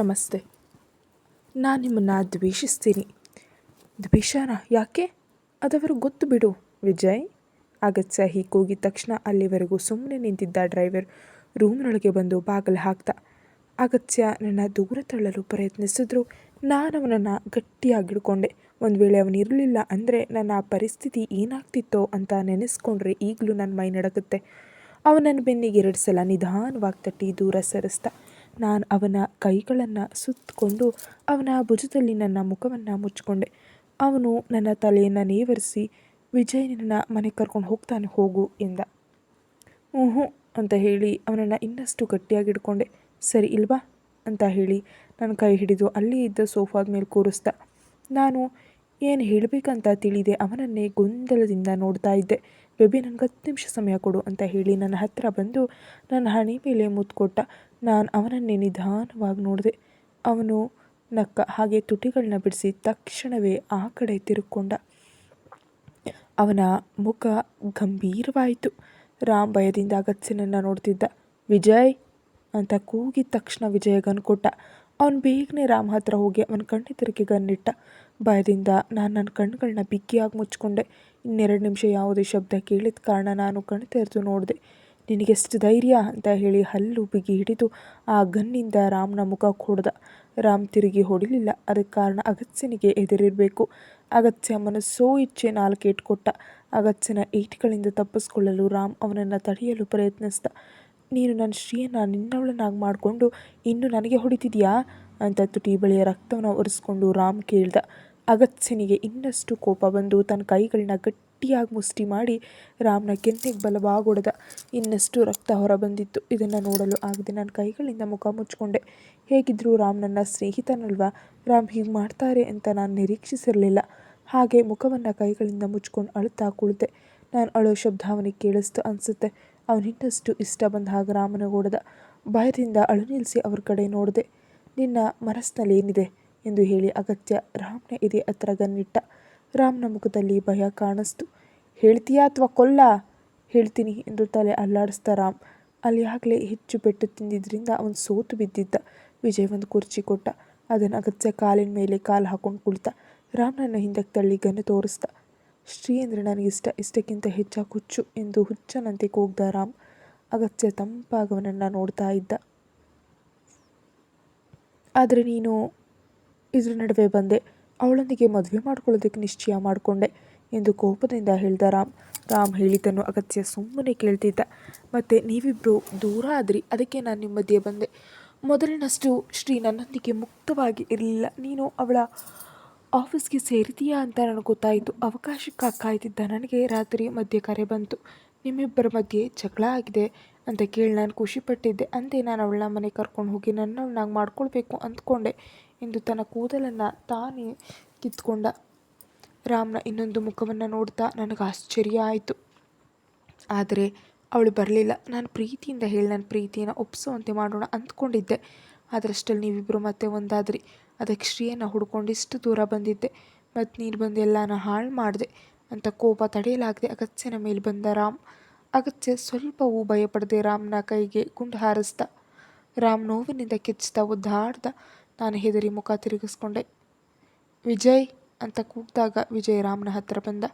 ನಮಸ್ತೆ ನಾನು ನಿಮ್ಮನ್ನು ದ್ವೇಷಿಸ್ತೀನಿ. ದ್ವೇಷನ ಯಾಕೆ? ಅದವರು ಗೊತ್ತು ಬಿಡು ವಿಜಯ್. ಅಗತ್ಯ ಹೀ ಕೂಗಿದ ತಕ್ಷಣ ಅಲ್ಲಿವರೆಗೂ ಸುಮ್ಮನೆ ನಿಂತಿದ್ದ ಡ್ರೈವರ್ ರೂಮ್ನೊಳಗೆ ಬಂದು ಬಾಗಿಲು ಹಾಕ್ದ ಅಗತ್ಯ ನನ್ನ ದೂರ ತಳ್ಳಲು ಪ್ರಯತ್ನಿಸಿದ್ರು. ನಾನು ಅವನನ್ನು ಗಟ್ಟಿಯಾಗಿ ಹಿಡ್ಕೊಂಡೆ ಒಂದು ವೇಳೆ ಅವನಿರಲಿಲ್ಲ ಅಂದರೆ ನನ್ನ ಪರಿಸ್ಥಿತಿ ಏನಾಗ್ತಿತ್ತೋ ಅಂತ ನೆನೆಸ್ಕೊಂಡ್ರೆ ಈಗಲೂ ನನ್ನ ಮೈ ನಡಕುತ್ತೆ. ಅವನನ್ನು ಬೆನ್ನಿಗೆ ಎರಡು ಸಲ ನಿಧಾನವಾಗಿ ತಟ್ಟಿ ದೂರ ಸರಿಸ್ದ ನಾನು ಅವನ ಕೈಗಳನ್ನು ಸುತ್ತಕೊಂಡು ಅವನ ಭುಜದಲ್ಲಿ ನನ್ನ ಮುಖವನ್ನು ಮುಚ್ಚಿಕೊಂಡೆ. ಅವನು ನನ್ನ ತಲೆಯನ್ನು ನೇವರಿಸಿ, ವಿಜಯ್ ನನ್ನ ಮನೆಗೆ ಕರ್ಕೊಂಡು ಹೋಗ್ತಾನೆ, ಹೋಗು ಎಂದ. ಹ್ಞೂ ಅಂತ ಹೇಳಿ ಅವನನ್ನು ಇನ್ನಷ್ಟು ಗಟ್ಟಿಯಾಗಿ ಹಿಡ್ಕೊಂಡೆ. ಸರಿ ಇಲ್ವಾ ಅಂತ ಹೇಳಿ ನನ್ನ ಕೈ ಹಿಡಿದು ಅಲ್ಲಿ ಇದ್ದ ಸೋಫಾದ ಮೇಲೆ ಕೂರಿಸ್ದ. ನಾನು ಏನು ಹೇಳಬೇಕಂತ ತಿಳಿದೆ, ಅವನನ್ನೇ ಗೊಂದಲದಿಂದ ನೋಡ್ತಾ ಇದ್ದೆ. ಬೇಬಿ ನನಗೆ ಹತ್ತು ನಿಮಿಷ ಸಮಯ ಕೊಡು ಅಂತ ಹೇಳಿ ನನ್ನ ಹತ್ತಿರ ಬಂದು ನನ್ನ ಹಣೆ ಮೇಲೆ ಮುತ್ತು ಕೊಟ್ಟ ನಾನು ಅವನನ್ನೇ ನಿಧಾನವಾಗಿ ನೋಡಿದೆ. ಅವನು ನಕ್ಕ ಹಾಗೆ ತುಟಿಗಳನ್ನ ಬಿಡಿಸಿ ತಕ್ಷಣವೇ ಆ ಕಡೆ ತಿರುಕೊಂಡ. ಅವನ ಮುಖ ಗಂಭೀರವಾಯಿತು. ರಾಮ್ ಭಯದಿಂದ ಅಗತ್ಯನನ್ನು ನೋಡ್ತಿದ್ದ. ವಿಜಯ್! ಅಂತ ಕೂಗಿದ ತಕ್ಷಣ ವಿಜಯ ಗನ್ ಕೊಟ್ಟ. ಅವನು ಬೇಗನೆ ರಾಮ್ ಹತ್ರ ಹೋಗಿ ಅವನ ತಿರುಗಿ ಗನ್ನಿಟ್ಟ ಭಯದಿಂದ ನಾನು ನನ್ನ ಕಣ್ಣುಗಳನ್ನ ಬಿಗ್ಗಿಯಾಗಿ ಮುಚ್ಕೊಂಡೆ. ಇನ್ನೆರಡು ನಿಮಿಷ ಯಾವುದೇ ಶಬ್ದ ಕೇಳಿದ ಕಾರಣ ನಾನು ಕಣ್ಣು ತೆರೆದು ನೋಡಿದೆ. ನಿನಗೆಷ್ಟು ಧೈರ್ಯ ಅಂತ ಹೇಳಿ ಹಲ್ಲು ಬಿಗಿ ಹಿಡಿದು ಆ ಗನ್ನಿಂದ ರಾಮ್ನ ಮುಖ ಹೊಡೆದ ರಾಮ್ ತಿರುಗಿ ಹೊಡಿಲಿಲ್ಲ. ಅದಕ್ಕೆ ಕಾರಣ ಅಗತ್ಯನಿಗೆ ಎದುರಿರಬೇಕು. ಅಗತ್ಯ ಮನಸ್ಸೋ ಇಚ್ಛೆ ನಾಲ್ಕು ಏಟ್ ಕೊಟ್ಟ ಅಗತ್ಯನ ಏಟ್ಗಳಿಂದ ತಪ್ಪಿಸ್ಕೊಳ್ಳಲು ರಾಮ್ ಅವನನ್ನು ತಡೆಯಲು ಪ್ರಯತ್ನಿಸ್ದ. ನೀನು ನನ್ನ ಶ್ರೀಯನ್ನು ನಿನ್ನವಳನ್ನಾಗಿ ಮಾಡಿಕೊಂಡು ಇನ್ನು ನನಗೆ ಹೊಡಿತಿದ್ಯಾ? ಅಂತ ತುಟಿ ಬಳಿಯ ರಕ್ತವನ್ನು ಒರೆಸ್ಕೊಂಡು ರಾಮ್ ಕೇಳ್ದ. ಅಗತ್ಯನಿಗೆ ಇನ್ನಷ್ಟು ಕೋಪ ಬಂದು ತನ್ನ ಕೈಗಳನ್ನ ಗಟ್ಟಿಯಾಗಿ ಮುಷ್ಟಿ ಮಾಡಿ ರಾಮನ ಕೆನ್ನೆಗೆ ಬಲವಾಗಿ ಇನ್ನಷ್ಟು ರಕ್ತ ಹೊರಬಂದಿತ್ತು. ಇದನ್ನು ನೋಡಲು ಆಗದೆ ನನ್ನ ಕೈಗಳಿಂದ ಮುಖ ಮುಚ್ಚಿಕೊಂಡೆ. ಹೇಗಿದ್ದರೂ ರಾಮ್ ನನ್ನ ಸ್ನೇಹಿತನಲ್ವಾ? ರಾಮ್ ಹೀಗೆ ಮಾಡ್ತಾರೆ ಅಂತ ನಾನು ನಿರೀಕ್ಷಿಸಿರಲಿಲ್ಲ. ಹಾಗೆ ಮುಖವನ್ನು ಕೈಗಳಿಂದ ಮುಚ್ಕೊಂಡು ಅಳುತ್ತಾ ಕುಳಿತೆ. ನಾನು ಅಳೋ ಶಬ್ದ ಅವನಿಗೆ ಕೇಳಿಸ್ತು ಅನಿಸುತ್ತೆ. ಅವನಿನ್ನಷ್ಟು ಇಷ್ಟ ಬಂದ ಹಾಗೆ ರಾಮನ ಹೊಡೆದ ಭಯದಿಂದ ಅಳು ನಿಲ್ಲಿಸಿ ಅವ್ರ ಕಡೆ ನೋಡಿದೆ, ನಿನ್ನ ಮನಸ್ಸಿನಲ್ಲಿ ಏನಿದೆ? ಎಂದು ಹೇಳಿ ಅಗತ್ಯ ರಾಮನ ಎದೆ ಹತ್ರ ಗನ್ನಿಟ್ಟ. ರಾಮ್ನ ಮುಖದಲ್ಲಿ ಭಯ ಕಾಣಿಸ್ತು. ಹೇಳ್ತೀಯಾ ಅಥವಾ ಕೊಲ್ಲ? ಹೇಳ್ತೀನಿ ಎಂದು ತಲೆ ಅಲ್ಲಾಡಿಸ್ದ ರಾಮ್. ಅಲ್ಲಿ ಆಗಲೇ ಹೆಚ್ಚು ಪೆಟ್ಟು ತಿಂದಿದ್ದರಿಂದ ಅವನು ಸೋತು ಬಿದ್ದಿದ್ದ. ವಿಜಯ್ ಒಂದು ಕುರ್ಚಿ ಕೊಟ್ಟ. ಅದನ್ನು ಅಗತ್ಯ ಕಾಲಿನ ಮೇಲೆ ಕಾಲು ಹಾಕೊಂಡು ಕುಳಿತ. ರಾಮ್ನನ್ನ ಹಿಂದಕ್ಕೆ ತಳ್ಳಿ ಗನ್ನು ತೋರಿಸ್ದ. ಶ್ರೀ ಅಂದರೆ ನನಗಿಷ್ಟ ಇಷ್ಟಕ್ಕಿಂತ ಹೆಚ್ಚಾಗಿ ಹುಚ್ಚು ಎಂದು ಹುಚ್ಚನಂತೆ ಕೂಗ್ದ ರಾಮ್. ಅಗತ್ಯ ತಂಪಾಗವನನ್ನು ನೋಡ್ತಾ ಇದ್ದ. ಆದರೆ ನೀನು ಇದ್ರ ನಡುವೆ ಬಂದೆ. ಅವಳೊಂದಿಗೆ ಮದುವೆ ಮಾಡಿಕೊಳ್ಳೋದಕ್ಕೆ ನಿಶ್ಚಯ ಮಾಡಿಕೊಂಡೆ ಎಂದು ಕೋಪದಿಂದ ಹೇಳಿದ ರಾಮ್. ರಾಮ್ ಹೇಳಿದ್ದನ್ನು ಅಗತ್ಯ ಸುಮ್ಮನೆ ಕೇಳ್ತಿದ್ದ. ಮತ್ತು ನೀವಿಬ್ಬರು ದೂರ ಆದ್ರಿ, ಅದಕ್ಕೆ ನಾನು ನಿಮ್ಮ ಮಧ್ಯೆ ಬಂದೆ. ಮೊದಲಿನಷ್ಟು ಶ್ರೀ ನನ್ನೊಂದಿಗೆ ಮುಕ್ತವಾಗಿ ಇರಲಿಲ್ಲ. ನೀನು ಅವಳ ಆಫೀಸ್ಗೆ ಸೇರಿದೀಯಾ ಅಂತ ನನಗೆ ಗೊತ್ತಾಯಿತು. ಅವಕಾಶಕ್ಕೆ ಕಾಯ್ತಿದ್ದ ನನಗೆ ರಾತ್ರಿ ಮಧ್ಯೆ ಕರೆ ಬಂತು. ನಿಮ್ಮಿಬ್ಬರ ಮಧ್ಯೆ ಜಗಳ ಆಗಿದೆ ಅಂತ ಕೇಳಿ ನಾನು ಖುಷಿಪಟ್ಟಿದ್ದೆ ಅಂದೇ ನಾನು ಅವಳನ್ನ ಮನೆ ಕರ್ಕೊಂಡು ಹೋಗಿ ನನ್ನವಳನ್ನಾಗಿ ಮಾಡ್ಕೊಳ್ಬೇಕು ಅಂದ್ಕೊಂಡೆ. ಎಂದು ತನ್ನ ಕೂದಲನ್ನು ತಾನೇ ಕಿತ್ಕೊಂಡ. ರಾಮ್ನ ಇನ್ನೊಂದು ಮುಖವನ್ನು ನೋಡ್ತಾ ನನಗೆ ಆಶ್ಚರ್ಯ ಆಯಿತು. ಆದರೆ ಅವಳು ಬರಲಿಲ್ಲ. ನಾನು ಪ್ರೀತಿಯಿಂದ ಹೇಳಿ ನನ್ನ ಪ್ರೀತಿಯನ್ನು ಒಪ್ಪಿಸುವಂತೆ ಮಾಡೋಣ ಅಂದ್ಕೊಂಡಿದ್ದೆ. ಅದರಷ್ಟಲ್ಲಿ ನೀವಿಬ್ಬರು ಮತ್ತೆ ಒಂದಾದ್ರಿ. ಅದಕ್ಕೆ ಶ್ರೀಯನ್ನು ಹುಡ್ಕೊಂಡು ಇಷ್ಟು ದೂರ ಬಂದಿದ್ದೆ. ಮತ್ತು ನೀನು ಬಂದು ಎಲ್ಲನ ಹಾಳು ಮಾಡಿದೆ ಅಂತ ಕೋಪ ತಡೆಯಲಾಗದೆ ಅಗತ್ಯನ ಮೇಲೆ ಬಂದ ರಾಮ್. ಅಗತ್ಯ ಸ್ವಲ್ಪವೂ ಭಯಪಡದೆ ರಾಮ್ನ ಕೈಗೆ ಗುಂಡು ಹಾರಿಸ್ದ ರಾಮ್ ನೋವಿನಿಂದ ಕಿಚ್ಚಿದ ಒದ್ದಾಡ್ದ ನಾನು ಹೆದರಿ ಮುಖ ತಿರುಗಿಸ್ಕೊಂಡೆ. ವಿಜಯ್ ಅಂತ ಕೂಗ್ದಾಗ ವಿಜಯ್ ರಾಮ್ನ ಹತ್ತಿರ ಬಂದ.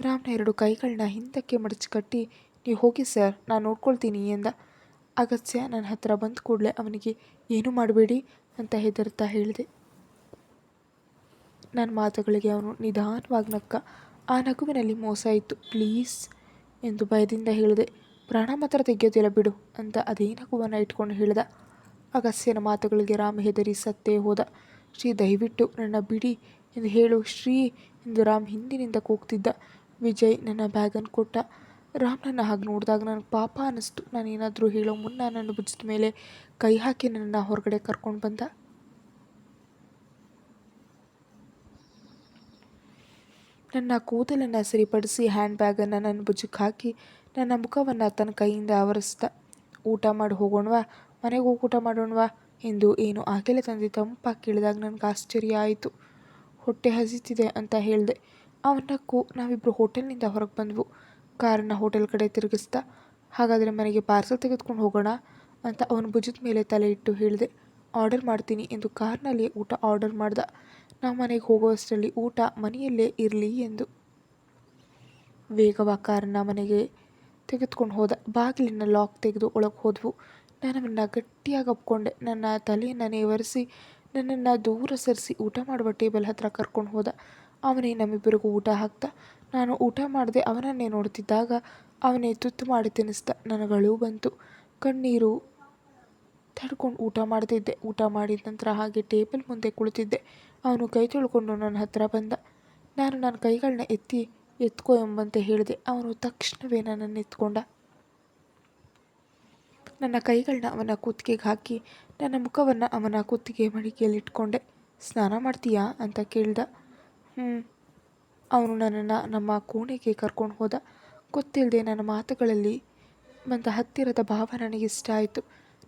ರಾಮ್ನ ಎರಡು ಕೈಗಳನ್ನ ಹಿಂದಕ್ಕೆ ಮಡಚಿ ಕಟ್ಟಿ, ನೀವು ಹೋಗಿ ಸರ್, ನಾನು ನೋಡ್ಕೊಳ್ತೀನಿ ಎಂದ. ಅಗತ್ಯ ನನ್ನ ಹತ್ತಿರ ಬಂದ ಕೂಡಲೇ ಅವನಿಗೆ ಏನೂ ಮಾಡಬೇಡಿ ಅಂತ ಹೆದರ್ತಾ ಹೇಳಿದೆ. ನನ್ನ ಮಾತುಗಳಿಗೆ ಅವನು ನಿಧಾನವಾಗಿ ನಕ್ಕ. ಆ ನಗುವಿನಲ್ಲಿ ಮೋಸ ಇತ್ತು. ಪ್ಲೀಸ್ ಎಂದು ಭಯದಿಂದ ಹೇಳಿದೆ. ಪ್ರಾಣ ಮಾತ್ರ ತೆಗೆಯೋದಿಲ್ಲ ಬಿಡು ಅಂತ ಅದೇ ನಗುವನ್ನು ಇಟ್ಕೊಂಡು ಹೇಳ್ದ. ಅಗಸ್ಯನ ಮಾತುಗಳಿಗೆ ರಾಮ್ ಹೆದರಿ ಸತ್ತೇ ಹೋದ. ಶ್ರೀ ದಯವಿಟ್ಟು ನನ್ನ ಬಿಡಿ ಎಂದು ಹೇಳು. ಶ್ರೀ ಎಂದು ರಾಮ್ ಹಿಂದಿನಿಂದ ಕೂಗ್ತಿದ್ದ. ವಿಜಯ್, ನನ್ನ ಬ್ಯಾಗನ್ನು ಕೊಟ್ಟ. ರಾಮ್ ನನ್ನ ಹಾಗೆ ನೋಡಿದಾಗ ನನಗೆ ಪಾಪ ಅನ್ನಿಸ್ತು. ನಾನೇನಾದರೂ ಹೇಳೋ ಮುನ್ನ ನನ್ನ ಭುಜದ ಮೇಲೆ ಕೈ ಹಾಕಿ ನನ್ನ ಹೊರಗಡೆ ಕರ್ಕೊಂಡು ಬಂದ. ನನ್ನ ಕೂದಲನ್ನು ಸರಿಪಡಿಸಿ ಹ್ಯಾಂಡ್ ಬ್ಯಾಗನ್ನು ನನ್ನ ಭುಜಕ್ಕೆ ಹಾಕಿ ನನ್ನ ಮುಖವನ್ನು ತನ್ನ ಕೈಯಿಂದ ಆವರಿಸ್ದ. ಊಟ ಮಾಡಿ ಹೋಗೋಣವಾ? ಮನೆಗೆ ಹೋಗಿ ಊಟ ಮಾಡೋಣವಾ ಎಂದು ಏನು ಆಗಲೇ ತಂದೆ ತಂಪಾಗಿ ಕೇಳಿದಾಗ ನನಗೆ ಆಶ್ಚರ್ಯ ಆಯಿತು. ಹೊಟ್ಟೆ ಹಸಿತಿದೆ ಅಂತ ಹೇಳಿದೆ. ಅವನಕ್ಕೂ ನಾವಿಬ್ಬರು ಹೋಟೆಲ್ನಿಂದ ಹೊರಗೆ ಬಂದವು. ಕಾರನ್ನು ಹೋಟೆಲ್ ಕಡೆ ತಿರುಗಿಸ್ದ ಹಾಗಾದರೆ ಮನೆಗೆ ಪಾರ್ಸಲ್ ತೆಗೆದುಕೊಂಡು ಹೋಗೋಣ ಅಂತ ಅವನ ಭುಜದ ಮೇಲೆ ತಲೆ ಇಟ್ಟು ಹೇಳಿದೆ. ಆರ್ಡರ್ ಮಾಡ್ತೀನಿ ಎಂದು ಕಾರ್ನಲ್ಲಿ ಊಟ ಆರ್ಡರ್ ಮಾಡ್ದ. ನಾವು ಮನೆಗೆ ಹೋಗುವಷ್ಟರಲ್ಲಿ ಊಟ ಮನೆಯಲ್ಲೇ ಇರಲಿ ಎಂದು. ವೇಗವಾಗಿ ಕಾರನ್ನ ಮನೆಗೆ ತೆಗೆದುಕೊಂಡು ಹೋದ. ಬಾಗಿಲಿನ ಲಾಕ್ ತೆಗೆದು ಒಳಗೆ ಹೋದ್ವು. ನಾನು ಅವನ್ನ ಗಟ್ಟಿಯಾಗಿ ಒಪ್ಕೊಂಡೆ. ನನ್ನ ತಲೆಯನ್ನು ನೇವರಿಸಿ, ನನ್ನನ್ನು ದೂರ ಸರಿಸಿ ಊಟ ಮಾಡುವ ಟೇಬಲ್ ಹತ್ರ ಕರ್ಕೊಂಡು ಹೋದ. ಅವನೇ ನಮ್ಮಿಬ್ಬರಿಗೂ ಊಟ ಹಾಕ್ದ ನಾನು ಊಟ ಮಾಡದೆ ಅವನನ್ನೇ ನೋಡ್ತಿದ್ದಾಗ ಅವನೇ ತುತ್ತು ಮಾಡಿ ತಿನ್ನಿಸ್ದ ನನಗಳು ಬಂತು. ಕಣ್ಣೀರು ತಡ್ಕೊಂಡು ಊಟ ಮಾಡ್ತಿದ್ದೆ. ಊಟ ಮಾಡಿದ ನಂತರ ಹಾಗೆ ಟೇಬಲ್ ಮುಂದೆ ಕುಳಿತಿದ್ದೆ. ಅವನು ಕೈ ತೊಳ್ಕೊಂಡು ನನ್ನ ಹತ್ರ ಬಂದ. ನಾನು ನನ್ನ ಕೈಗಳನ್ನ ಎತ್ತಿ, ಎತ್ಕೋ ಎಂಬಂತೆ ಹೇಳಿದೆ. ಅವನು ತಕ್ಷಣವೇ ನನ್ನನ್ನು ಎತ್ಕೊಂಡ. ನನ್ನ ಕೈಗಳನ್ನ ಅವನ ಕುತ್ತಿಗೆಗೆ ಹಾಕಿ, ನನ್ನ ಮುಖವನ್ನು ಅವನ ಕುತ್ತಿಗೆ ಮಡಿಕೆಯಲ್ಲಿಟ್ಕೊಂಡೆ ಸ್ನಾನ ಮಾಡ್ತೀಯಾ? ಅಂತ ಕೇಳ್ದ. ಹ್ಞೂ ಅವನು ನನ್ನನ್ನು ನಮ್ಮ ಕೋಣೆಗೆ ಕರ್ಕೊಂಡು ಹೋದ. ಗೊತ್ತಿಲ್ಲದೆ ನನ್ನ ಮಾತುಗಳಲ್ಲಿ ಬಂದ ಹತ್ತಿರದ ಭಾವ ನನಗೆ ಇಷ್ಟ ಆಯಿತು.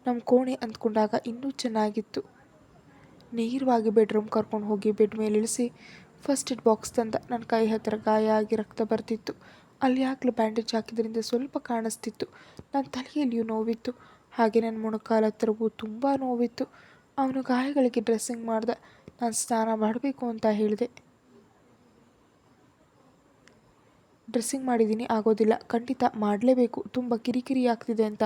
ನಮ್ಮ ಕೋಣೆ ಅಂದ್ಕೊಂಡಾಗ ಇನ್ನೂ ಚೆನ್ನಾಗಿತ್ತು. ನೇರವಾಗಿ ಬೆಡ್ರೂಮ್ ಕರ್ಕೊಂಡು ಹೋಗಿ ಬೆಡ್ ಮೇಲೆ ಇಳಿಸಿ ಫಸ್ಟ್ ಏಡ್ ಬಾಕ್ಸ್ ತಂದ. ನನ್ನ ಕೈ ಹತ್ತಿರ ಗಾಯ ಆಗಿ ರಕ್ತ ಬರ್ತಿತ್ತು. ಅಲ್ಲಿ ಯಾಕಲೂ ಬ್ಯಾಂಡೇಜ್ ಹಾಕಿದ್ರಿಂದ ಸ್ವಲ್ಪ ಕಾಣಿಸ್ತಿತ್ತು. ನನ್ನ ತಲೆಯಲ್ಲಿಯೂ ನೋವಿತ್ತು. ಹಾಗೆ ನನ್ನ ಮೊಣಕಾಲ ಹತ್ತಿರವೂ ತುಂಬ ನೋವಿತ್ತು. ಅವನು ಗಾಯಗಳಿಗೆ ಡ್ರೆಸ್ಸಿಂಗ್ ಮಾಡ್ದೆ. ನಾನು ಸ್ನಾನ ಮಾಡಬೇಕು ಅಂತ ಹೇಳಿದೆ. ಡ್ರೆಸ್ಸಿಂಗ್ ಮಾಡಿದ್ದೀನಿ, ಆಗೋದಿಲ್ಲ. ಖಂಡಿತ ಮಾಡಲೇಬೇಕು. ತುಂಬ ಕಿರಿಕಿರಿ ಆಗ್ತಿದೆ ಅಂತ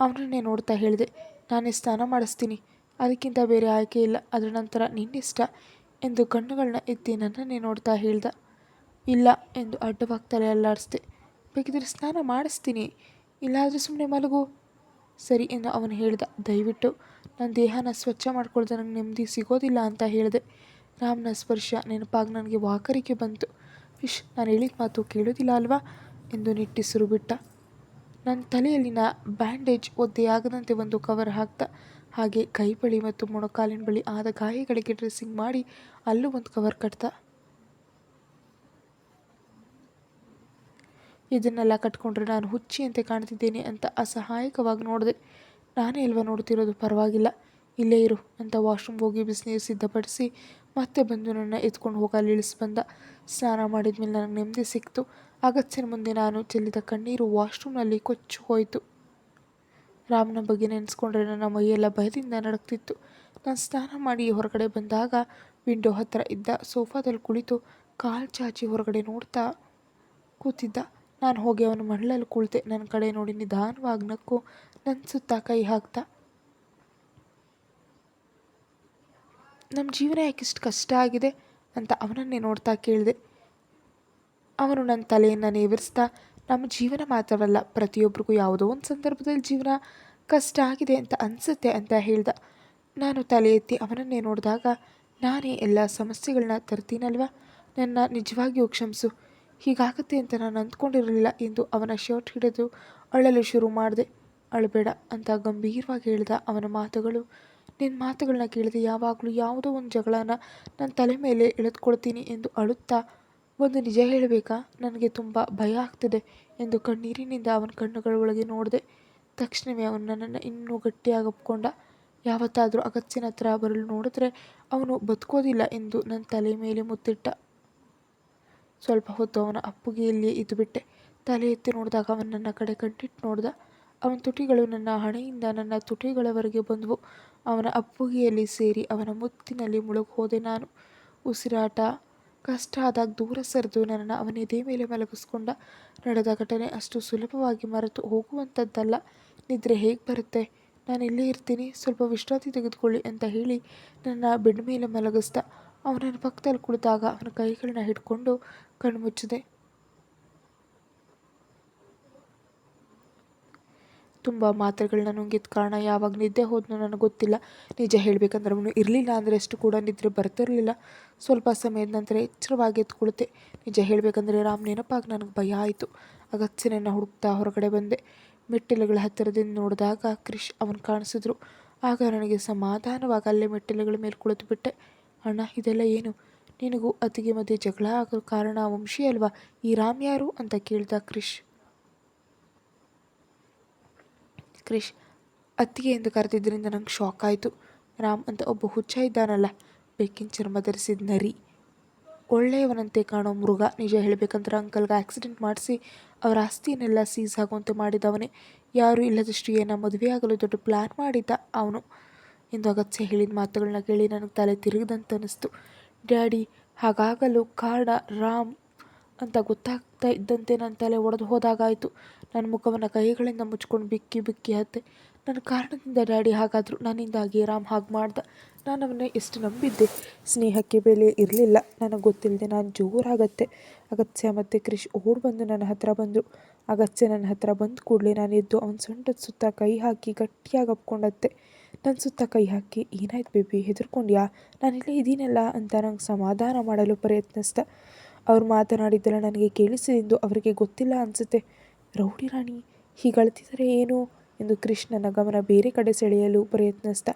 ಅವನನ್ನೇ ನೋಡ್ತಾ ಹೇಳಿದೆ. ನಾನೇ ಸ್ನಾನ ಮಾಡಿಸ್ತೀನಿ. ಅದಕ್ಕಿಂತ ಬೇರೆ ಆಯ್ಕೆ ಇಲ್ಲ. ಅದರ ನಂತರ ನಿನ್ನಿಷ್ಟ ಎಂದು ಕಣ್ಣುಗಳನ್ನ ಎತ್ತಿ ನನ್ನನ್ನೇ ನೋಡ್ತಾ ಹೇಳ್ದ. ಇಲ್ಲ ಎಂದು ಅಡ್ಡವಾಗಿ ಅಲ್ಲಾಡಿಸ್ದೆ. ಬೇಕಿದ್ರೆ ಸ್ನಾನ ಮಾಡಿಸ್ತೀನಿ. ಇಲ್ಲಾದರೆ ಸುಮ್ಮನೆ ಮಲಗು. ಸರಿ ಎಂದು ಅವನು ಹೇಳಿದ. ದಯವಿಟ್ಟು ನನ್ನ ದೇಹನ ಸ್ವಚ್ಛ ಮಾಡ್ಕೊಳ್ದೆ. ನನಗೆ ನೆಮ್ಮದಿ ಸಿಗೋದಿಲ್ಲ ಅಂತ ಹೇಳಿದೆ. ರಾಮನ ಸ್ಪರ್ಶ ನೆನಪಾಗಿ ನನಗೆ ವಾಕರಿಕೆ ಬಂತು. ಇಶ್ ನಾನು ಹೇಳಿದ ಮಾತು ಕೇಳೋದಿಲ್ಲ ಅಲ್ವಾ ಎಂದು ನಿಟ್ಟಿಸಿರು ಬಿಟ್ಟ ನನ್ನ ತಲೆಯಲ್ಲಿನ ಬ್ಯಾಂಡೇಜ್ ಒದ್ದೆಯಾಗದಂತೆ ಒಂದು ಕವರ್ ಹಾಕ್ದ ಹಾಗೆ ಕೈ ಬಳಿ ಮತ್ತು ಮೊಣಕಾಲಿನ ಬಳಿ ಆದ ಗಾಯಗಳಿಗೆ ಡ್ರೆಸ್ಸಿಂಗ್ ಮಾಡಿ ಅಲ್ಲೂ ಒಂದು ಕವರ್ ಕಟ್ದ ಇದನ್ನೆಲ್ಲ ಕಟ್ಕೊಂಡ್ರೆ ನಾನು ಹುಚ್ಚಿಯಂತೆ ಕಾಣ್ತಿದ್ದೇನೆ ಅಂತ ಅಸಹಾಯಕವಾಗಿ ನೋಡಿದೆ. ನಾನೇ ಅಲ್ವಾ ನೋಡ್ತಿರೋದು? ಪರವಾಗಿಲ್ಲ. ಇಲ್ಲೇ ಇರು ಅಂತ ವಾಶ್ರೂಮ್ಗೆ ಹೋಗಿ ಬಿಸಿನೀರು ಸಿದ್ಧಪಡಿಸಿ ಮತ್ತೆ ಬಂದು ನನ್ನ ಎತ್ಕೊಂಡು ಹೋಗಲು ಇಳಿಸಿ ಬಂದ. ಸ್ನಾನ ಮಾಡಿದ ಮೇಲೆ ನನಗೆ ನೆಮ್ಮದಿ ಸಿಕ್ತು. ಅಗತ್ಯನ ಮುಂದೆ ನಾನು ಚೆಲ್ಲಿದ ಕಣ್ಣೀರು ವಾಶ್ರೂಮ್ನಲ್ಲಿ ಕೊಚ್ಚು ಹೋಯಿತು. ರಾಮನ ಬಗ್ಗೆ ನೆನೆಸ್ಕೊಂಡ್ರೆ ನನ್ನ ಮೈಯೆಲ್ಲ ಭಯದಿಂದ ನಡಕ್ತಿತ್ತು ನಾನು ಸ್ನಾನ ಮಾಡಿ ಹೊರಗಡೆ ಬಂದಾಗ ವಿಂಡೋ ಹತ್ತಿರ ಇದ್ದ ಸೋಫಾದಲ್ಲಿ ಕುಳಿತು ಕಾಲು ಚಾಚಿ ಹೊರಗಡೆ ನೋಡ್ತಾ ಕೂತಿದ್ದ. ನಾನು ಹೋಗಿ ಅವನ ಮಣ್ಣಲ್ಲಿ ಕುಳಿತೆ ನನ್ನ ಕಡೆ ನೋಡಿ ನಿಧಾನವಾಗಿ ನಕ್ಕು ನನ್ನ ಸುತ್ತ ಕೈ ಹಾಕ್ತಾ. ನಮ್ಮ ಜೀವನ ಯಾಕಿಷ್ಟು ಕಷ್ಟ ಆಗಿದೆ ಅಂತ ಅವನನ್ನೇ ನೋಡ್ತಾ ಕೇಳಿದೆ. ಅವನು ನನ್ನ ತಲೆಯನ್ನು ನೇವರಿಸ್ತಾ ನಮ್ಮ ಜೀವನ ಮಾತ್ರವಲ್ಲ ಪ್ರತಿಯೊಬ್ಬರಿಗೂ ಯಾವುದೋ ಒಂದು ಸಂದರ್ಭದಲ್ಲಿ ಜೀವನ ಕಷ್ಟ ಆಗಿದೆ ಅಂತ ಅನಿಸುತ್ತೆ ಅಂತ ಹೇಳ್ದ. ನಾನು ತಲೆ ಎತ್ತಿ ಅವನನ್ನೇ ನೋಡಿದಾಗ, ನಾನೇ ಎಲ್ಲ ಸಮಸ್ಯೆಗಳನ್ನ ತರ್ತೀನಲ್ವ? ನನ್ನ ನಿಜವಾಗಿಯೂ ಕ್ಷಮಿಸು. ಹೀಗಾಗತ್ತೆ ಅಂತ ನಾನು ಅಂದ್ಕೊಂಡಿರಲಿಲ್ಲ ಎಂದು ಅವನ ಶರ್ಟ್ ಹಿಡಿದು ಅಳಲು ಶುರು ಮಾಡಿದೆ. ಅಳಬೇಡ ಅಂತ ಗಂಭೀರವಾಗಿ ಹೇಳಿದ ಅವನ ಮಾತುಗಳು. ನಿನ್ನ ಮಾತುಗಳನ್ನ ಕೇಳಿದೆ ಯಾವಾಗಲೂ ಯಾವುದೋ ಒಂದು ಜಗಳನ ನನ್ನ ತಲೆ ಮೇಲೆ ಎಳೆದುಕೊಳ್ತೀನಿ ಎಂದು ಅಳುತ್ತಾ, ಒಂದು ನಿಜ ಹೇಳಬೇಕಾ? ನನಗೆ ತುಂಬ ಭಯ ಆಗ್ತಿದೆ ಎಂದು ಕಣ್ಣೀರಿನಿಂದ ಅವನ ಕಣ್ಣುಗಳ ಒಳಗೆ ನೋಡಿದೆ. ತಕ್ಷಣವೇ ಅವನು ನನ್ನನ್ನು ಇನ್ನೂ ಗಟ್ಟಿಯಾಗಿ ಒಪ್ಕೊಂಡ ಯಾವತ್ತಾದರೂ ಅಗತ್ಯನ ಹತ್ರ ಬರಲು ನೋಡಿದ್ರೆ ಅವನು ಬದುಕೋದಿಲ್ಲ ಎಂದು ನನ್ನ ತಲೆ ಮೇಲೆ ಮುತ್ತಿಟ್ಟ. ಸ್ವಲ್ಪ ಹೊತ್ತು ಅವನ ಅಪ್ಪುಗೆಯಲ್ಲಿಯೇ ಇದ್ದುಬಿಟ್ಟೆ ತಲೆ ಎತ್ತಿ ನೋಡಿದಾಗ ಅವನ ನನ್ನ ಕಡೆ ಕಣ್ಣಿಟ್ಟು ನೋಡ್ದ. ಅವನ ತುಟಿಗಳು ನನ್ನ ಹಣೆಯಿಂದ ನನ್ನ ತುಟಿಗಳವರೆಗೆ ಬಂದವು. ಅವನ ಅಪ್ಪುಗೆಯಲ್ಲಿ ಸೇರಿ ಅವನ ಮುತ್ತಿನಲ್ಲಿ ಮುಳುಗಿ ಹೋದೆ ನಾನು. ಉಸಿರಾಟ, ಕಷ್ಟ ಆದಾಗ ದೂರ ಸರಿದು ನನ್ನನ್ನು ಅವನ ಎದೆ ಮೇಲೆ ಮಲಗಿಸ್ಕೊಂಡ. ನಡೆದ ಘಟನೆ ಅಷ್ಟು ಸುಲಭವಾಗಿ ಮರೆತು ಹೋಗುವಂಥದ್ದಲ್ಲ. ನಿದ್ರೆ ಹೇಗೆ ಬರುತ್ತೆ? ನಾನು ಇಲ್ಲೇ ಇರ್ತೀನಿ. ಸ್ವಲ್ಪ ವಿಶ್ರಾಂತಿ ತೆಗೆದುಕೊಳ್ಳಿ ಅಂತ ಹೇಳಿ ನನ್ನ ಬೆಡ್ ಮೇಲೆ ಮಲಗಿಸ್ದ. ಅವನ ಪಕ್ಕದಲ್ಲಿ ಕುಳಿತಾಗ ಅವನ ಕೈಗಳನ್ನ ಹಿಡ್ಕೊಂಡು ಕಣ್ಮುಚ್ಚಿದೆ. ತುಂಬ ಮಾತ್ರೆಗಳನ್ನ ನುಂಗಿದ ಕಾರಣ ಯಾವಾಗ ನಿದ್ದೆ ಹೋದ್ನೋ ನನಗೆ ಗೊತ್ತಿಲ್ಲ. ನಿಜ ಹೇಳಬೇಕಂದ್ರೆ ಅವನು ಇರಲಿಲ್ಲ ಅಂದರೆ ಎಷ್ಟು ಕೂಡ ನಿದ್ರೆ ಬರ್ತಿರಲಿಲ್ಲ. ಸ್ವಲ್ಪ ಸಮಯದ ನಂತರ ಎಚ್ಚರವಾಗಿ ಎತ್ಕೊಳುತ್ತೆ ನಿಜ ಹೇಳಬೇಕಂದ್ರೆ ರಾಮ್ ನೆನಪಾಗಿ ನನಗೆ ಭಯ ಆಯಿತು. ಅಗತ್ಯನನ್ನು ಹುಡುಕ್ತಾ ಹೊರಗಡೆ ಬಂದೆ. ಮೆಟ್ಟಿಲುಗಳ ಹತ್ತಿರದಿಂದ ನೋಡಿದಾಗ ಕ್ರಿಶ್ ಅವನು ಕಾಣಿಸಿದ್ರು. ಆಗ ನನಗೆ ಸಮಾಧಾನವಾಗಿ ಅಲ್ಲೇ ಮೆಟ್ಟಿಲುಗಳ ಮೇಲೆ ಕುಳಿತು ಬಿಟ್ಟೆ ಅಣ್ಣ, ಇದೆಲ್ಲ ಏನು? ನಿನಗೂ ಅತಿಗೆ ಮಧ್ಯೆ ಜಗಳ ಆಗೋ ಕಾರಣ ವಂಶಿ ಅಲ್ವಾ? ಈ ರಾಮ್ ಯಾರು ಅಂತ ಕೇಳ್ದ ಕ್ರಿಶ್. ಕ್ರಿಶ್, ಅತ್ತಿಗೆ ಎಂದು ಕರೆದಿದ್ದರಿಂದ ನಂಗೆ ಶಾಕ್ ಆಯಿತು. ರಾಮ್ ಅಂತ ಒಬ್ಬ ಹುಚ್ಚ ಇದ್ದಾನಲ್ಲ ಬೆಕ್ಕಿನ ಚರ್ಮ ಧರಿಸಿದ ನರಿ. ಒಳ್ಳೆಯವನಂತೆ ಕಾಣೋ ಮೃಗ, ನಿಜ ಹೇಳಬೇಕಂದ್ರೆ ಅಂಕಲ್ಗೆ ಆಕ್ಸಿಡೆಂಟ್ ಮಾಡಿಸಿ ಅವರ ಆಸ್ತಿಯನ್ನೆಲ್ಲ ಸೀಸ್ ಆಗುವಂತೆ ಮಾಡಿದವನೇ. ಯಾರು ಇಲ್ಲದಷ್ಟು ಏನ ಮದುವೆಯಾಗಲು ದೊಡ್ಡ ಪ್ಲ್ಯಾನ್ ಮಾಡಿದ್ದ ಅವನು. ಎಂದು ಅಗತ್ಯ ಹೇಳಿದ ಮಾತುಗಳನ್ನ ಕೇಳಿ ನನಗೆ ತಲೆ ತಿರುಗಿದಂತನಿಸ್ತು. ಡ್ಯಾಡಿ, ಹಾಗಾಗಲು ಕಾರಣ ರಾಮ್ ಅಂತ ಗೊತ್ತಾಗ್ತಾ ಇದ್ದಂತೆ ನನ್ನ ತಲೆ ಒಡೆದು ಹೋದಾಗಾಯಿತು ನನ್ನ ಮುಖವನ್ನು ಕೈಗಳಿಂದ ಮುಚ್ಕೊಂಡು ಬಿಕ್ಕಿ ಬಿಕ್ಕಿ ಹತ್ತೆ. ನನ್ನ ಕಾರಣದಿಂದ ಡ್ಯಾಡಿ ಹಾಗಾದರೂ ನನ್ನಿಂದಾಗಿ ರಾಮ್ ಹಾಗೆ ಮಾಡ್ದ. ನಾನು ಅವನ್ನ ಎಷ್ಟು ನಂಬಿದ್ದೆ. ಸ್ನೇಹಕ್ಕೆ ಬೆಲೆ ಇರಲಿಲ್ಲ. ನನಗೆ ಗೊತ್ತಿಲ್ಲದೆ ನಾನು ಜೋರಾಗತ್ತೆ. ಅಗತ್ಯ ಮತ್ತು ಕ್ರಿಶ್ ಓಡಿ ಬಂದು ನನ್ನ ಹತ್ರ ಬಂದರು. ಅಗತ್ಯ ನನ್ನ ಹತ್ರ ಬಂದ ಕೂಡಲೇ ನಾನು ಎದ್ದು ಅವನ ಸೊಂಟದ ಸುತ್ತ ಕೈ ಹಾಕಿ ಗಟ್ಟಿಯಾಗಿ ಅಪ್ಕೊಂಡತ್ತೆ. ನನ್ನ ಸುತ್ತ ಕೈ ಹಾಕಿ ಏನಾಯ್ತು ಬೇಬಿ ಹೆದರ್ಕೊಂಡ್ಯಾ? ನಾನಿಲ್ಲೇ ಇದ್ದೀನಲ್ಲ ಅಂತ ನಂಗೆ ಸಮಾಧಾನ ಮಾಡಲು ಪ್ರಯತ್ನಿಸ್ದ. ಅವ್ರು ಮಾತನಾಡಿದ್ದೆಲ್ಲ ನನಗೆ ಕೇಳಿಸಿದೆಂದು ಅವರಿಗೆ ಗೊತ್ತಿಲ್ಲ ಅನಿಸುತ್ತೆ. ರೌಡಿ ರಾಣಿ ಹೀಗಳ್ತಿದರೆ ಏನು? ಎಂದು ಕೃಷ್ಣನ ನನ್ನ ಗಮನ ಬೇರೆ ಕಡೆ ಸೆಳೆಯಲು ಪ್ರಯತ್ನಿಸ್ದ.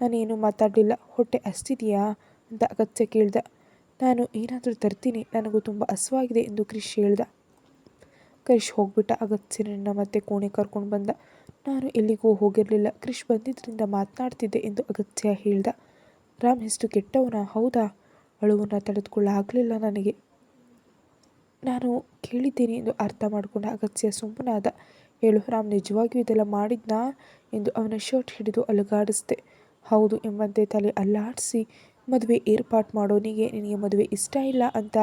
ನಾನೇನು ಮಾತಾಡಲಿಲ್ಲ, ಹೊಟ್ಟೆ ಅಸ್ತಿದೆಯಾ ಅಂತ ಅಗತ್ಯ ಕೇಳ್ದ. ನಾನು ಏನಾದರೂ ತರ್ತೀನಿ, ನನಗೂ ತುಂಬ ಹಸುವಾಗಿದೆ ಎಂದು ಕ್ರಿಶ್ ಹೇಳ್ದ. ಕ್ರಿಶ್ ಹೋಗ್ಬಿಟ್ಟ ಅಗತ್ಯನನ್ನ ಮತ್ತೆ ಕೋಣೆ ಕರ್ಕೊಂಡು ಬಂದ. ನಾನು ಎಲ್ಲಿಗೂ ಹೋಗಿರಲಿಲ್ಲ. ಕ್ರಿಶ್ ಬಂದಿದ್ದರಿಂದ ಮಾತನಾಡ್ತಿದ್ದೆ ಎಂದು ಅಗತ್ಯ ಹೇಳ್ದ. ರಾಮ್ ಎಷ್ಟು ಕೆಟ್ಟವನ? ಹೌದಾ? ಅಳುವನ್ನು ತಡೆದುಕೊಳ್ಳಾಗಲಿಲ್ಲ ನನಗೆ. ನಾನು ಕೇಳಿದ್ದೇನೆ ಎಂದು ಅರ್ಥ ಮಾಡಿಕೊಂಡ ಅಗತ್ಯ ಸುಮ್ಮನಾದ. ಹೇಳು, ರಾಮ್, ನಿಜವಾಗಿಯೂ ಇದೆಲ್ಲ ಮಾಡಿದ್ನಾ? ಎಂದು ಅವನ ಶರ್ಟ್ ಹಿಡಿದು ಅಲುಗಾಡಿಸಿದೆ. ಹೌದು, ಎಂಬಂತೆ ತಲೆ ಅಲ್ಲಾಡಿಸಿ, ಮದುವೆ ಏರ್ಪಾಟ್ ಮಾಡೋನಿಗೆ ನಿನಗೆ ಮದುವೆ ಇಷ್ಟ ಇಲ್ಲ ಅಂತ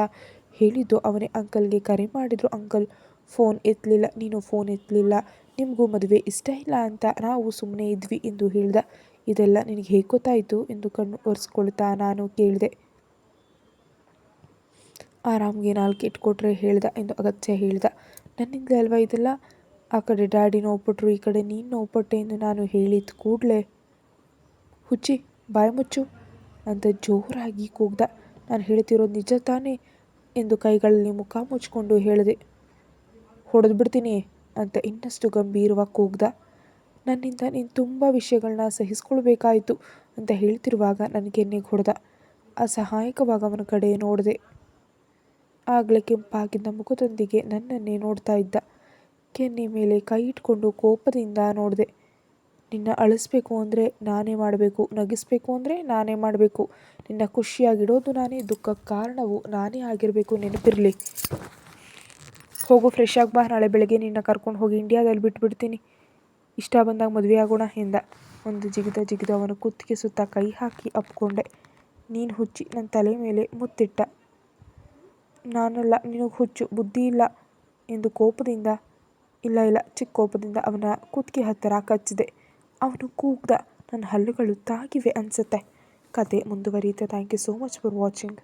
ಹೇಳಿದ್ದು ಅವನೇ ಅಂಕಲ್ಗೆ ಕರೆ ಮಾಡಿದ್ರು. ಅಂಕಲ್, ಫೋನ್ ಎತ್ತಲಿಲ್ಲ. ನೀನು ಫೋನ್ ಎತ್ತಲಿಲ್ಲ. ನಿಮಗೂ ಮದುವೆ ಇಷ್ಟ ಇಲ್ಲ ಅಂತ ನಾವು ಸುಮ್ಮನೆ ಇದ್ವಿ ಎಂದು ಹೇಳ್ದ. ಇದೆಲ್ಲ ನಿನಗೆ ಹೇಗೆ ಗೊತ್ತಾಯಿತು ಎಂದು ಕಣ್ಣು ಒರೆಸ್ಕೊಳ್ತಾ ನಾನು ಕೇಳಿದೆ. ಆರಾಮ್ಗೆ ನಾಲ್ಕು ಇಟ್ಕೊಟ್ರೆ ಹೇಳ್ದ ಎಂದು ಅಗತ್ಯ ಹೇಳ್ದ. ನನ್ನಿಂದ ಅಲ್ವಾ ಇದೆಲ್ಲ? ಆ ಕಡೆ ಡ್ಯಾಡಿ ನೋವುಪಟ್ರು, ಈ ಕಡೆ ನೀನು ನೋವುಪಟ್ಟೆ ಎಂದು ನಾನು ಹೇಳಿದ ಕೂಡಲೇ. ಹುಚ್ಚಿ, ಬಾಯಿ ಮುಚ್ಚು ಅಂತ ಜೋರಾಗಿ ಕೂಗ್ದ. ನಾನು ಹೇಳ್ತಿರೋದು ನಿಜ ತಾನೇ ಎಂದು ಕೈಗಳಲ್ಲಿ ಮುಖ ಮುಚ್ಕೊಂಡು ಹೇಳಿದೆ. ಹೊಡೆದು ಬಿಡ್ತೀನಿ ಅಂತ ಇನ್ನಷ್ಟು ಗಂಭೀರವಾಗಿ ಕೂಗ್ದ, ನನ್ನಿಂದ ನೀನು ತುಂಬ ವಿಷಯಗಳನ್ನ ಸಹಿಸ್ಕೊಳ್ಬೇಕಾಯಿತು ಅಂತ ಹೇಳ್ತಿರುವಾಗ ನನ್ನ ಕೆನ್ನೆಗೆ ಹೊಡೆದ. ಅಸಹಾಯಕವಾಗಿ ಅವನ ಕಡೆ ನೋಡಿದೆ. ಆಗಲೇ ಕೆಂಪಾಗಿದ್ದ ಮುಖದೊಂದಿಗೆ ನನ್ನನ್ನೇ ನೋಡ್ತಾ ಇದ್ದ. ಕೆನ್ನೆ ಮೇಲೆ ಕೈ ಇಟ್ಕೊಂಡು ಕೋಪದಿಂದ ನೋಡಿದೆ. ನಿನ್ನ ಅಳಿಸ್ಬೇಕು ಅಂದರೆ ನಾನೇ ಮಾಡಬೇಕು, ನಗಿಸ್ಬೇಕು ಅಂದರೆ ನಾನೇ ಮಾಡಬೇಕು. ನಿನ್ನ ಖುಷಿಯಾಗಿಡೋದು ನಾನೇ ದುಃಖಕ್ಕೆ ಕಾರಣವು ನಾನೇ ಆಗಿರಬೇಕು ನೆನಪಿರಲಿ. ಹೋಗು ಫ್ರೆಶ್ ಆಗಿ ಬಾ, ನಾಳೆ ಬೆಳಗ್ಗೆ ನಿನ್ನ ಕರ್ಕೊಂಡು ಹೋಗಿ ಇಂಡಿಯಾದಲ್ಲಿ ಬಿಟ್ಬಿಡ್ತೀನಿ. ಇಷ್ಟ ಬಂದಾಗ ಮದುವೆ ಆಗೋಣ ಎಂದ. ಒಂದು ಜಿಗಿದ ಜಿಗಿದ ಅವನು ಕುತ್ತಿಗೆ ಸುತ್ತ ಕೈ ಹಾಕಿ ಅಪ್ಕೊಂಡೆ. ನೀನು ಹುಚ್ಚಿ ನನ್ನ ತಲೆ ಮೇಲೆ ಮುತ್ತಿಟ್ಟ. ನಾನಲ್ಲ, ನಿನಗೆ ಹುಚ್ಚು, ಬುದ್ಧಿ ಇಲ್ಲ ಎಂದು ಕೋಪದಿಂದ, ಇಲ್ಲ ಇಲ್ಲ, ಚಿಕ್ಕ ಕೋಪದಿಂದ ಅವನ ಕುತ್ತಿಗೆ ಹತ್ತಿರ ಕಚ್ಚಿದೆ. ಅವನು ಕೂಗ್ದ ನನ್ನ ಹಲ್ಲುಗಳು ತಾಗಿವೆ ಅನಿಸುತ್ತೆ. ಕತೆ ಮುಂದುವರಿಯುತ್ತೆ. Thank you so much for watching